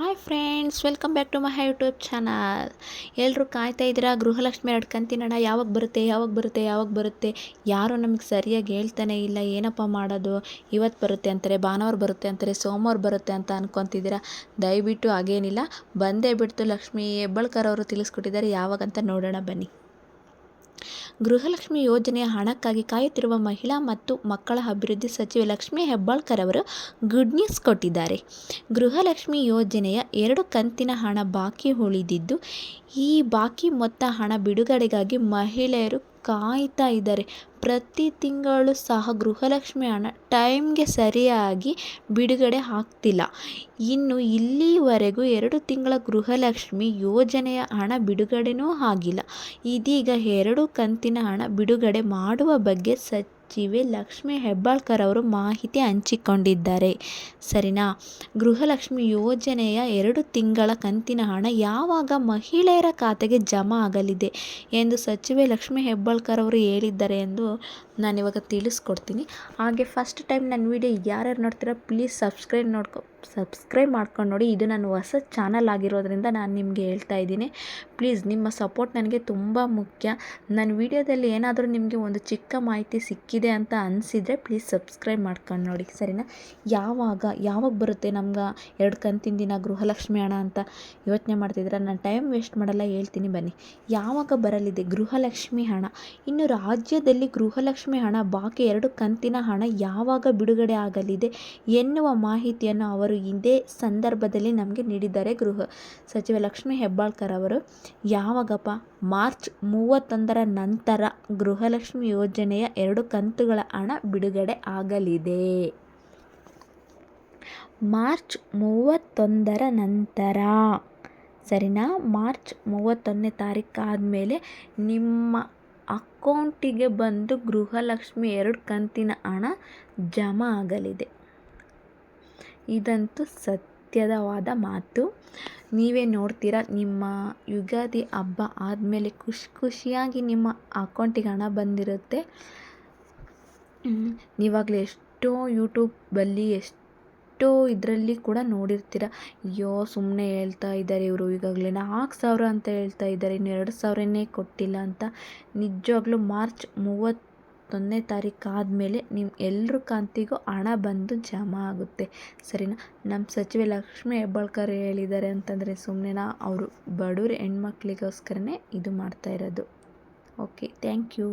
Hi friends, welcome back to my YouTube channel. ಎಲ್ಲರೂ ಕಾಯ್ತಾ ಇದ್ದೀರಾ? ಗೃಹಲಕ್ಷ್ಮಿ ಎರಡು ಯಾವಾಗ ಬರುತ್ತೆ ಯಾವಾಗ ಬರುತ್ತೆ ಯಾವಾಗ ಬರುತ್ತೆ? ಯಾರೂ ನಮಗೆ ಸರಿಯಾಗಿ ಹೇಳ್ತಾನೆ ಇಲ್ಲ, ಏನಪ್ಪ ಮಾಡೋದು? ಇವತ್ತು ಬರುತ್ತೆ ಅಂತಾರೆ, ಭಾನುವಾರ ಬರುತ್ತೆ ಅಂತಾರೆ, ಸೋಮವಾರ ಬರುತ್ತೆ ಅಂತ ಅನ್ಕೊತಿದ್ದೀರಾ? ದಯವಿಟ್ಟು ಹಾಗೇನಿಲ್ಲ. ಬಂದೇ ಬಿಡ್ತು ಲಕ್ಷ್ಮೀ ಹೆಬ್ಬಳ್ಕರ್ ಅವರು ತಿಳಿಸ್ಕೊಟ್ಟಿದ್ದಾರೆ, ಯಾವಾಗಂತ ನೋಡೋಣ ಬನ್ನಿ. ಗೃಹಲಕ್ಷ್ಮಿ ಯೋಜನೆಯ ಹಣಕ್ಕಾಗಿ ಕಾಯುತ್ತಿರುವ ಮಹಿಳಾ ಮತ್ತು ಮಕ್ಕಳ ಅಭಿವೃದ್ಧಿ ಸಚಿವೆ ಲಕ್ಷ್ಮಿ ಹೆಬ್ಬಾಳ್ಕರ್ ಅವರು ಗುಡ್ ನ್ಯೂಸ್ ಕೊಟ್ಟಿದ್ದಾರೆ. ಗೃಹಲಕ್ಷ್ಮಿ ಯೋಜನೆಯ ಎರಡು ಕಂತಿನ ಹಣ ಬಾಕಿ ಉಳಿದಿದ್ದು, ಈ ಬಾಕಿ ಮೊತ್ತ ಹಣ ಬಿಡುಗಡೆಗಾಗಿ ಮಹಿಳೆಯರು ಕಾಯ್ತಾ ಇದ್ದಾರೆ. ಪ್ರತಿ ತಿಂಗಳು ಸಹ ಗೃಹಲಕ್ಷ್ಮಿ ಹಣ ಟೈಮ್ಗೆ ಸರಿಯಾಗಿ ಬಿಡುಗಡೆ ಆಗ್ತಿಲ್ಲ. ಇನ್ನು ಇಲ್ಲಿವರೆಗೂ ಎರಡು ತಿಂಗಳ ಗೃಹಲಕ್ಷ್ಮಿ ಯೋಜನೆಯ ಹಣ ಬಿಡುಗಡೆನೂ ಆಗಿಲ್ಲ. ಇದೀಗ ಎರಡು ಕಂತಿನ ಹಣ ಬಿಡುಗಡೆ ಮಾಡುವ ಬಗ್ಗೆ ಸಚಿವೆ ಲಕ್ಷ್ಮಿ ಹೆಬ್ಬಾಳ್ಕರ್ ಅವರು ಮಾಹಿತಿ ಹಂಚಿಕೊಂಡಿದ್ದಾರೆ. ಸರಿನಾ? ಗೃಹಲಕ್ಷ್ಮಿ ಯೋಜನೆಯ ಎರಡು ತಿಂಗಳ ಕಂತಿನ ಹಣ ಯಾವಾಗ ಮಹಿಳೆಯರ ಖಾತೆಗೆ ಜಮಾ ಆಗಲಿದೆ ಎಂದು ಸಚಿವೆ ಲಕ್ಷ್ಮಿ ಹೆಬ್ಬಾಳ್ಕರ್ ಅವರು ಹೇಳಿದ್ದಾರೆ ಎಂದು ನಾನಿವಾಗ ತಿಳಿಸ್ಕೊಡ್ತೀನಿ. ಹಾಗೆ ಫಸ್ಟ್ ಟೈಮ್ ನನ್ನ ವೀಡಿಯೋ ಯಾರ್ಯಾರು ನೋಡ್ತೀರಾ ಪ್ಲೀಸ್ ಸಬ್ಸ್ಕ್ರೈಬ್ ನೋಡ್ಕೊ ಸಬ್ಸ್ಕ್ರೈಬ್ ಮಾಡ್ಕೊಂಡು ನೋಡಿ, ಇದು ನನ್ನ ಹೊಸ ಚಾನಲ್ ಆಗಿರೋದ್ರಿಂದ ನಾನು ನಿಮಗೆ ಹೇಳ್ತಾ ಇದ್ದೀನಿ. ಪ್ಲೀಸ್ ನಿಮ್ಮ ಸಪೋರ್ಟ್ ನನಗೆ ತುಂಬ ಮುಖ್ಯ. ನನ್ನ ವಿಡಿಯೋದಲ್ಲಿ ಏನಾದರೂ ನಿಮಗೆ ಒಂದು ಚಿಕ್ಕ ಮಾಹಿತಿ ಸಿಕ್ಕಿದೆ ಅಂತ ಅನಿಸಿದರೆ ಪ್ಲೀಸ್ ಸಬ್ಸ್ಕ್ರೈಬ್ ಮಾಡ್ಕೊಂಡು ನೋಡಿ, ಸರಿನಾ? ಯಾವಾಗ ಯಾವಾಗ ಬರುತ್ತೆ ನಮ್ಗೆ ಎರಡು ಕಂತಿನ ದಿನ ಗೃಹಲಕ್ಷ್ಮಿ ಹಣ ಅಂತ ಯೋಚನೆ ಮಾಡ್ತಿದ್ರೆ ನಾನು ಟೈಮ್ ವೇಸ್ಟ್ ಮಾಡಲ್ಲ, ಹೇಳ್ತೀನಿ ಬನ್ನಿ. ಯಾವಾಗ ಬರಲಿದೆ ಗೃಹಲಕ್ಷ್ಮಿ ಹಣ? ಇನ್ನು ರಾಜ್ಯದಲ್ಲಿ ಗೃಹಲಕ್ಷ್ಮಿ ಹಣ, ಬಾಕಿ ಎರಡು ಕಂತಿನ ಹಣ ಯಾವಾಗ ಬಿಡುಗಡೆ ಆಗಲಿದೆ ಎನ್ನುವ ಮಾಹಿತಿಯನ್ನು ಅವರು ಇದೇ ಸಂದರ್ಭದಲ್ಲಿ ನಮಗೆ ನೀಡಿದ್ದಾರೆ ಗೃಹ ಸಚಿವ ಲಕ್ಷ್ಮಿ ಹೆಬ್ಬಾಳ್ಕರ್ ಅವರು. ಯಾವಾಗಪ್ಪ? ಮಾರ್ಚ್ ಮೂವತ್ತೊಂದರ ನಂತರ ಗೃಹಲಕ್ಷ್ಮಿ ಯೋಜನೆಯ ಎರಡು ಕಂತುಗಳ ಹಣ ಬಿಡುಗಡೆ ಆಗಲಿದೆ. ಮಾರ್ಚ್ ಮೂವತ್ತೊಂದರ ನಂತರ. ಸರಿನಾ? ಮಾರ್ಚ್ ಮೂವತ್ತೊಂದನೇ ತಾರೀಕು ಆದಮೇಲೆ ನಿಮ್ಮ ಅಕೌಂಟಿಗೆ ಬಂದು ಗೃಹಲಕ್ಷ್ಮಿ ಎರಡು ಕಂತಿನ ಹಣ ಜಮಾ ಆಗಲಿದೆ. ಇದಂತೂ ಸತ್ಯದವಾದ ಮಾತು. ನೀವೇ ನೋಡ್ತೀರ, ನಿಮ್ಮ ಯುಗಾದಿ ಹಬ್ಬ ಆದಮೇಲೆ ಖುಷಿ ಖುಷಿಯಾಗಿ ನಿಮ್ಮ ಅಕೌಂಟಿಗೆ ಹಣ ಬಂದಿರುತ್ತೆ. ನೀವಾಗಲೇ ಎಷ್ಟೋ ಯೂಟ್ಯೂಬಲ್ಲಿ, ಎಷ್ಟು ಇದರಲ್ಲಿ ಕೂಡ ನೋಡಿರ್ತೀರ, ಅಯ್ಯೋ ಸುಮ್ಮನೆ ಹೇಳ್ತಾ ಇದ್ದಾರೆ ಇವರು, ಈಗಾಗಲೇ ನಾಲ್ಕು ಸಾವಿರ ಅಂತ ಹೇಳ್ತಾ ಇದ್ದಾರೆ, ಇನ್ನು ಎರಡು ಸಾವಿರನೇ ಕೊಟ್ಟಿಲ್ಲ ಅಂತ. ನಿಜವಾಗ್ಲೂ ಮಾರ್ಚ್ ಮೂವತ್ತೊಂದನೇ ತಾರೀಕು ಆದಮೇಲೆ ನಿಮ್ಮ ಎಲ್ರ ಕಂತಿಗೂ ಹಣ ಬಂದು ಜಮಾ ಆಗುತ್ತೆ. ಸರಿನಾ? ನಮ್ಮ ಸಚಿವೆ ಲಕ್ಷ್ಮಿ ಹೆಬ್ಬಾಳ್ಕರ್ ಹೇಳಿದ್ದಾರೆ ಅಂತಂದರೆ ಸುಮ್ಮನೆನಾ ಅವರು ಬಡವ್ರ ಹೆಣ್ಮಕ್ಳಿಗೋಸ್ಕರನೇ ಇದು ಮಾಡ್ತಾ ಇರೋದು. Okay, thank you.